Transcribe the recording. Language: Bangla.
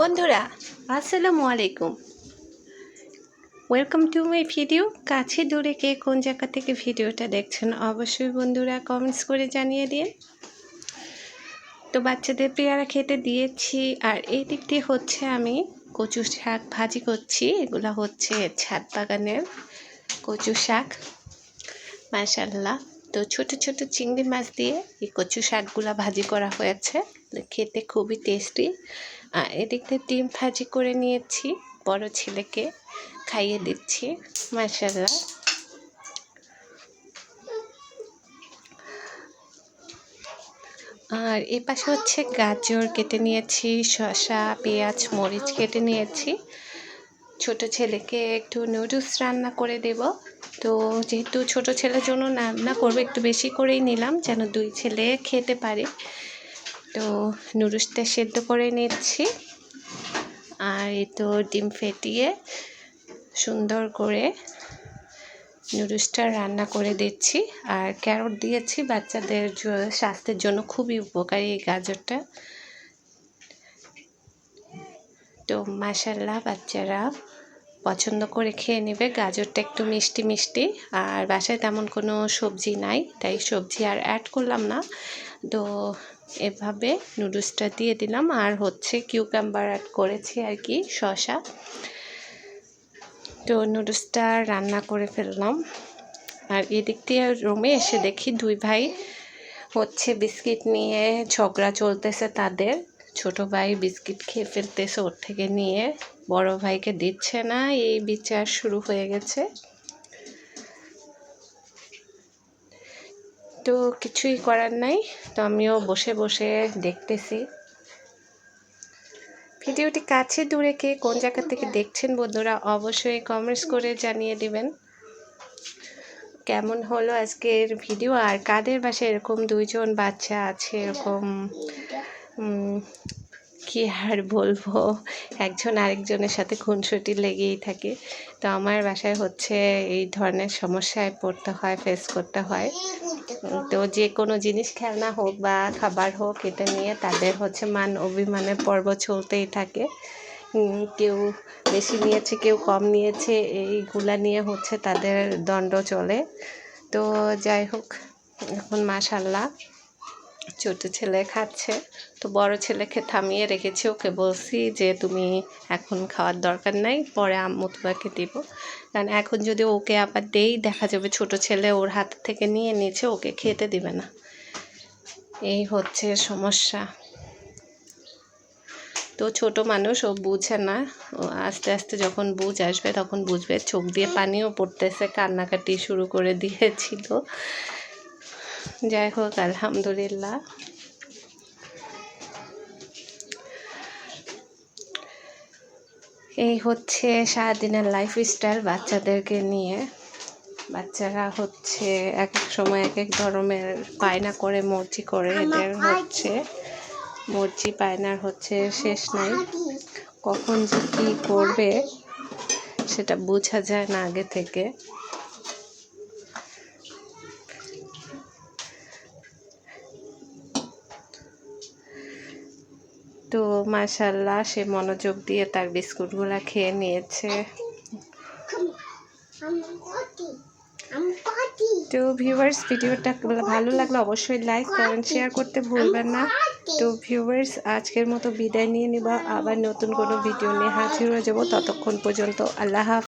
বন্ধুরা, আসসালামু আলাইকুম। ওয়েলকাম টু মাই ভিডিও কাছে দূরে কে কোন জায়গা থেকে ভিডিওটা দেখছেন, অবশ্যই বন্ধুরা কমেন্টস করে জানিয়ে দিন। তো বাচ্চাদের পেয়ারা খেতে দিয়েছি, আর এই দিক দিয়ে হচ্ছে আমি কচু শাক ভাজি করছি। এগুলো হচ্ছে ছাদ বাগানের কচু শাক মাশাল্লাহ তো ছোট ছোট চিংড়ি মাছ দিয়ে এই কচু শাকগুলো ভাজি করা হয়েছে। খেতে খুবই টেস্টি এদিক দিয়ে ডিম ভাজি করে নিয়েছি। বড় ছেলেকে খাইয়ে দিচ্ছি মাশাল্লাহ আর এ পাশে হচ্ছে গাজর কেটে নিয়েছি, শসা, পেঁয়াজ, মরিচ কেটে নিয়েছি। ছোট ছেলেকে একটু নুডলস রান্না করে দেব। তো যেহেতু ছোট ছেলের জন্য রান্না করব, একটু বেশি করেই নিলাম, যেন দুই ছেলে খেতে পারে। তো নুডলসটা সেদ্ধ করে নিচ্ছি। আর এই তো ডিম ফেটিয়ে সুন্দর করে নুডলসটা রান্না করে দিচ্ছি। আর ক্যারট দিয়েছি, বাচ্চাদের স্বাস্থ্যের জন্য খুবই উপকারী এই গাজরটা। তো মাসাল্লাহ বাচ্চারা পছন্দ করে খেয়ে নেবে। গাজরটা একটু মিষ্টি মিষ্টি। আর বাসায় তেমন কোনো সবজি নাই, তাই সবজি আর অ্যাড করলাম না। তো এভাবে নুডলসটা দিয়ে দিলাম। আর হচ্ছে কিউকাম্বার অ্যাড করেছি আর কি শশা তো নুডলসটা রান্না করে ফেললাম। আর এদিক দিয়ে রুমে এসে দেখি দুই ভাই হচ্ছে বিস্কিট নিয়ে ঝগড়া চলতেছে তাদের। ছোট ভাই বিস্কিট খেয়ে ফেলতেছে ওর থেকে নিয়ে। বড় ভাইকে দিচ্ছে না, এই বিচার শুরু হয়ে গেছে। তো কিছুই করার নাই, তো আমিও বসে বসে দেখতেছি। ভিডিওটি কাছে দূরে কে কোন জায়গা থেকে দেখছেন বন্ধুরা অবশ্যই কমেন্টস করে জানিয়ে দিবেন। কেমন হলো আজকের ভিডিও আর কাদের বাসায় এরকম দুইজন বাচ্চা আছে, এরকম কি আর বলব? একজন আরেকজনের সাথে খুনসুটি লেগেই থাকে। তো আমার বাসায় হচ্ছে এই ধরনের সমস্যায় পড়তে হয় ফেস করতে হয়। তো যে কোনো জিনিস খেলনা হোক বা খাবার হোক, এটা নিয়ে তাদের হচ্ছে মান অভিমানের পর্ব চলতেই থাকে। কেউ বেশি নিয়েছে, কেউ কম নিয়েছে, এইগুলা নিয়ে হচ্ছে তাদের দণ্ড চলে। তো যাই হোক, এখন মাশাল্লাহ। ছোট ছেলে খাচ্ছে। তো বড় ছেলেকে থামিয়ে রেখেছি। ওকে বলছি যে, তুমি এখন খাওয়ার দরকার নাই, পরে আম্মু তোমাকে দিব। কারণ এখন যদি ওকে আবার দেই, দেখা যাবে ছোট ছেলে ওর হাত থেকে নিয়ে নিয়েছে, ওকে খেতে দিবে না। এই হচ্ছে সমস্যা। তো ছোট মানুষ, ও বুঝে না। আস্তে আস্তে যখন বুঝ আসবে, তখন বুঝবে। চোখ দিয়ে পানিও পড়তেছে। কান্নাকাটি শুরু করে দিয়েছিল। যাই হোক আলহামদুলিল্লাহ। এই হচ্ছে সারাদিনের লাইফ স্টাইল বাচ্চাদেরকে নিয়ে। বাচ্চারা হচ্ছে এক এক সময় এক এক ধরনের পায়না করে মর্জি করে। এদের হচ্ছে মর্জি পায়নার হচ্ছে শেষ নাই। কখন যে কী করবে সেটা বোঝা যায় না আগে থেকে। তো মাশাল্লাহ সে মনোযোগ দিয়ে তার বিস্কুটগুলা খেয়ে নিয়েছে। তো ভিউয়ার্স ভিডিওটা ভালো লাগলে অবশ্যই লাইক করেন শেয়ার করতে ভুলবেন না। তো ভিউয়ার্স আজকের মতো বিদায় নিয়ে নিবা। আবার নতুন কোনো ভিডিও নিয়ে হাজির হয়ে যাব। ততক্ষণ পর্যন্ত আল্লাহ